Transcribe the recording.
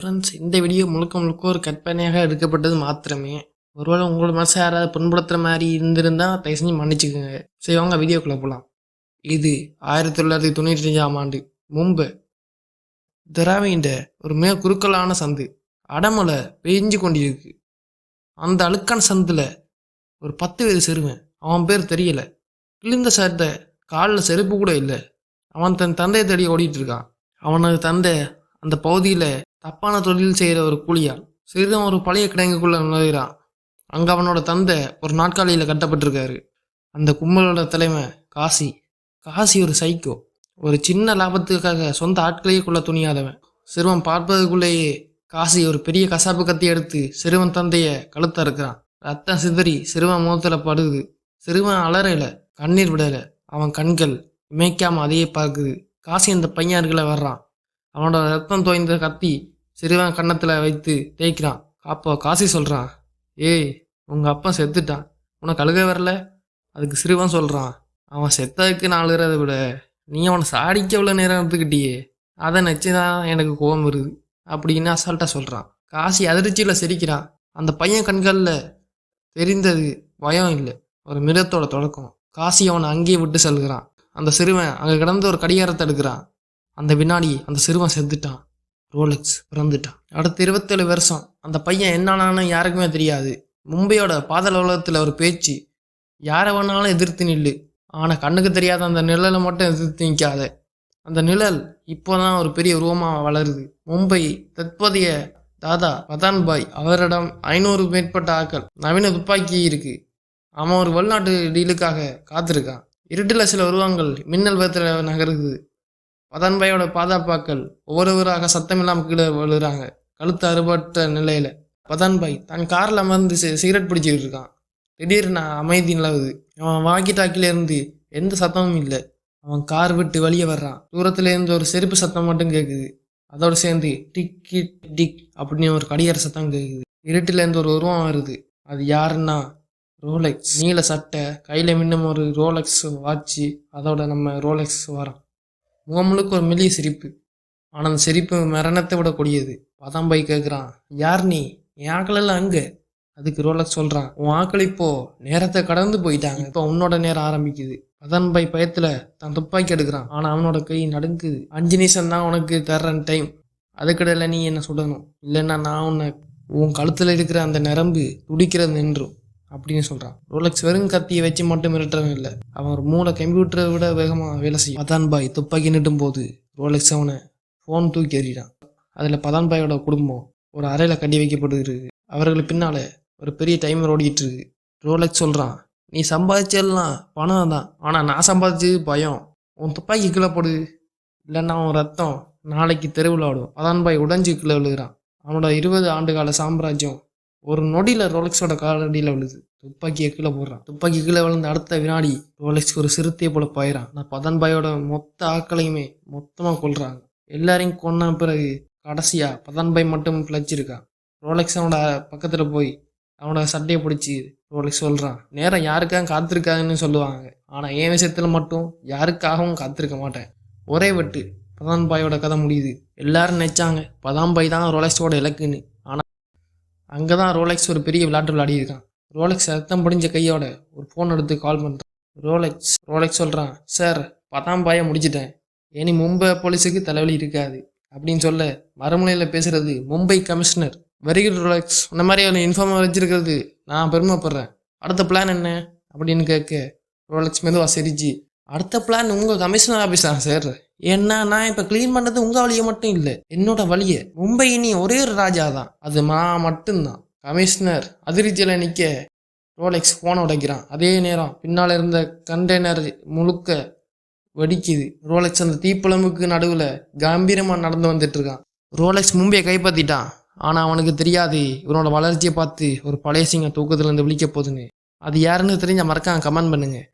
Friends இந்த video முழுக்க முழுக்க ஒரு கற்பனையாக எடுக்கப்பட்டது மாத்திரமே. ஒருவேளை உங்களோட மனசை யாராவது புண்படுத்துகிற மாதிரி இருந்திருந்தால் தயவு செஞ்சு மன்னிச்சுக்கோங்க. சரி வாங்க வீடியோக்குள்ளே போகலாம் இது ஆயிரத்தி தொள்ளாயிரத்தி தொண்ணூற்றி அஞ்சாம் ஆண்டு. மும்பை. திராவிட ஒரு மிக குறுக்கலான சந்து. அடமலை பெய்ஞ்சு கொண்டிருக்கு. அந்த அழுக்கான சந்தில் ஒரு பத்து வயது சிறுவன். அவன் பேர் தெரியலை. கிழிந்த சட்டை காலில் செருப்பு கூட இல்லை. அவன் தன் தந்தையை தேடி ஓடிட்டு இருக்கான். அவனது தந்தை அந்த பகுதியில் தப்பான தொழில் செய்கிற ஒரு கூலியால் சிறிதும் ஒரு பழைய கிடங்குக்குள்ளே நுழைகிறான் அங்கே அவனோட தந்தை ஒரு நாட்காலியில் கட்டப்பட்டிருக்காரு. அந்த கும்பலோட தலைமை காசி. காசி ஒரு சைக்கோ ஒரு சின்ன லாபத்துக்காக சொந்த ஆட்களையே கொள்ள துணியாதவன். சிறுவன் பார்ப்பதுக்குள்ளேயே காசி ஒரு பெரிய கசாப்பு கத்தி எடுத்து சிறுவன் தந்தைய கழுத்த இருக்கிறான். ரத்தம் சிதறி சிறுவன் முகத்தில் படுகுது சிறுவன் அலறையில கண்ணீர் விடலை. அவன் கண்கள் இமைக்காமல் அதையே பார்க்குது. காசி அந்த பையன் அருகில வர்றான். அவனோட ரத்தம் தோய்ந்த கத்தி சிறுவன் கன்னத்தில் வைத்து தேய்க்கிறான். அப்போ காசி சொல்கிறான் ஏய் உங்கள் அப்பா செத்துட்டான். உனக்கு அழுக வரல? அதுக்கு சிறுவன் சொல்கிறான் அவன் செத்ததுக்கு நான் அழுகிறத விட நீ அவனை சாடிக்க எவ்வளோ நேரம் எடுத்துக்கிட்டியே அதை நினச்சிதான் எனக்கு கோபம் வருது அப்படின்னு அசால்ட்டாக சொல்கிறான் காசி அதிர்ச்சியில் சிரிக்கிறான். அந்த பையன் கண்களில் தெரிந்தது பயம் இல்லை ஒரு மிருகத்தோட தொடக்கம். காசி அவனை அங்கேயே விட்டு செல்கிறான். அந்த சிறுவன் அங்கே கிடந்து ஒரு கடிகாரத்தை எடுக்கிறான். அந்த வினாடி அந்த சிறுவன் செத்துட்டான். ரோலெக்ஸ் பிறந்துட்டான். அடுத்த இருபத்தேழு வருஷம். அந்த பையன் என்னானான்னு யாருக்குமே தெரியாது. மும்பையோட பாதல் உலகத்தில் ஒரு பேச்சு யாரை வேணாலும் எதிர்த்து நில்லு. ஆனால் கண்ணுக்கு தெரியாத அந்த நிழலை மட்டும் எதிர்த்து நிற்காத அந்த நிழல் இப்போதான் ஒரு பெரிய உருவமாக வளருது. மும்பை தற்போதைய தாதா பதான்பாய் அவரிடம் ஐநூறு மேற்பட்ட ஆட்கள் நவீன துப்பாக்கி இருக்கு. அவன் ஒரு வெளிநாட்டு டீலுக்காக காத்திருக்கான். இருட்டில் சில உருவங்கள் மின்னல் வேத்தில் நகருது. பதான்பாயோட பாதுகாப்பாக்கள் ஒவ்வொருவராக சத்தமில்லாமல் கீழே விழுகிறாங்க கழுத்து அறுபட்ட நிலையில பதான்பாய் தன் காரில் அமர்ந்து சிகரெட் பிடிச்சிக்கிட்டு இருக்கான். திடீர்னு அமைதி நிலவுது. அவன் வாக்கி டாக்கில இருந்து எந்த சத்தமும் இல்லை. அவன் கார் விட்டு வெளியே வர்றான். தூரத்துல இருந்து ஒரு செருப்பு சத்தம் மட்டும் கேட்குது அதோட சேர்ந்து டிக் டிக் அப்படின்னு ஒரு கடிகார சத்தம் கேட்குது இருட்டுல இருந்து ஒரு உருவம் வருது. அது யாருன்னா ரோலெக்ஸ். நீல சட்டை கையில மின்னும் ஒரு ரோலெக்ஸ் வாட்சி. அதோட நம்ம ரோலெக்ஸ் வரான் முகமுழுக்கு ஒரு மெல்லிய சிரிப்பு. ஆனால் அந்த சிரிப்பு மரணத்தை விட கொடியது. பதாம்பாய் கேட்குறான் யார் நீ? என் ஆக்களெல்லாம் அங்கே? அதுக்கு ரோலக்ஸ் சொல்கிறான் உன் ஆக்கள் இப்போ நேரத்தை கடந்து போயிட்டாங்க. இப்போ உன்னோட நேரம் ஆரம்பிக்குது. பதான்பாய் பயத்தில் தான் துப்பாக்கி எடுக்கிறான். ஆனால் அவனோட கை நடுங்குது. அஞ்சு நிமிஷம் தான் உனக்கு தர்றன் டைம் அதுக்கடையில் நீ என்ன சுடணும்? இல்லைன்னா நான் உன்னை உன் கழுத்தில் இருக்கிற அந்த நரம்பு துடிக்கிறது நின்றும். அப்படின்னு சொல்கிறான் ரோலக்ஸ் வெறும் கத்தியை வச்சு மட்டும் மிரட்டுறவன் இல்லை. அவன் ஒரு மூளை கம்ப்யூட்டரை விட வேகமாக வேலை செய்யும். பதான்பாய் துப்பாக்கி நிட்டும் போது ரோலக்ஸ் அவனை ஃபோன் தூக்கி எறிகிறான். அதில் பதான்பாயோட குடும்பம் ஒரு அறையில் கட்டி வைக்கப்படுகிறது அவர்களுக்கு பின்னால் ஒரு பெரிய டைமர் ஓடிக்கிட்டு இருக்கு. ரோலக்ஸ் சொல்கிறான் நீ சம்பாதிச்செல்லாம் பணம் தான். ஆனால் நான் சம்பாதிச்சது பயம். உன் துப்பாக்கி கீழே போடு. இல்லைன்னா உன் ரத்தம் நாளைக்கு தெருவில் ஆடும். பதான்பாய் உடைஞ்சு கீழே விழுகிறான். அவனோட இருபது ஆண்டு கால சாம்ராஜ்யம் ஒரு நொடியில் ரோலக்ஸோட காலடியில் விழுது. துப்பாக்கியை கீழே போடுறான். துப்பாக்கி கீழே விழுந்த அடுத்த வினாடி ரோலெக்ஸ் ஒரு சிறுத்தையை போல பாயிறான். நான் பதன்பாயோட மொத்த ஆட்களையுமே மொத்தமாக கொள்றாங்க எல்லாரையும் கொன்ன பிறகு கடைசியா பதன்பாய் மட்டும் பிழைச்சிருக்கான் ரோலெக்ஸ் அவனோட பக்கத்தில் போய் அவனோட சட்டையை பிடிச்சி ரோலெக்ஸ் சொல்கிறான் நேரம் யாருக்காக காத்திருக்காங்கன்னு சொல்லுவாங்க. ஆனால் என் விஷயத்தில் மட்டும் யாருக்காகவும் காத்திருக்க மாட்டேன். ஒரே வெட்டு. பதான்பாயோட கதை முடியுது. எல்லாரும் நினைச்சாங்க பதான்பாய் தான் ரோலெக்ஸோட இலக்குன்னு. அங்கே தான் ரோலெக்ஸ் ஒரு பெரிய விளையாட்டு விளையாடியிருக்கான் ரோலெக்ஸ் ரத்தம் முடிஞ்ச கையோட ஒரு ஃபோன் எடுத்து கால் பண்ணுறான் ரோலெக்ஸ் ரோலெக்ஸ் சொல்கிறான் சார் பத்தாம் பாயை முடிச்சிட்டேன். இனி மும்பை போலீஸுக்கு தலைவலி இருக்காது. அப்படின்னு சொல்ல மறுமுனையில் பேசுறது Mumbai commissioner very good Rolex. இந்த மாதிரி ஒரு இன்ஃபார்ம் வச்சிருக்கிறது நான் பெருமைப்படுறேன். அடுத்த பிளான் என்ன? அப்படின்னு கேட்க ரோலெக்ஸ் மெதுவாக சிரிச்சு அடுத்த பிளான் உங்கள் கமிஷனர் ஆஃபீஸ் தான் சார் ஏன்னா நான் இப்போ க்ளீன் பண்ணுறது உங்கள் வழியை மட்டும் இல்லை என்னோட வழியை. மும்பை இனி ஒரே ஒரு ராஜா தான். அது நான் மட்டும்தான். கமிஷனர் அதிர்ச்சியில் நிற்க ரோலெக்ஸ் ஃபோனை உடைக்கிறான். அதே நேரம் பின்னால் இருந்த கண்டெய்னர் முழுக்க வெடிக்குது. ரோலெக்ஸ் அந்த தீப்புழம்புக்கு நடுவில் கம்பீரமாக நடந்து வந்துட்டுருக்கான் ரோலெக்ஸ் மும்பையை கைப்பற்றிட்டான் ஆனால் அவனுக்கு தெரியாது. இவனோட வளர்ச்சியை பார்த்து ஒரு பழைய சிங்க தூக்கத்துலேருந்து விழிக்க போகுதுன்னு. அது யாருன்னு தெரிஞ்ச மறக்காம கமெண்ட் பண்ணுங்கள்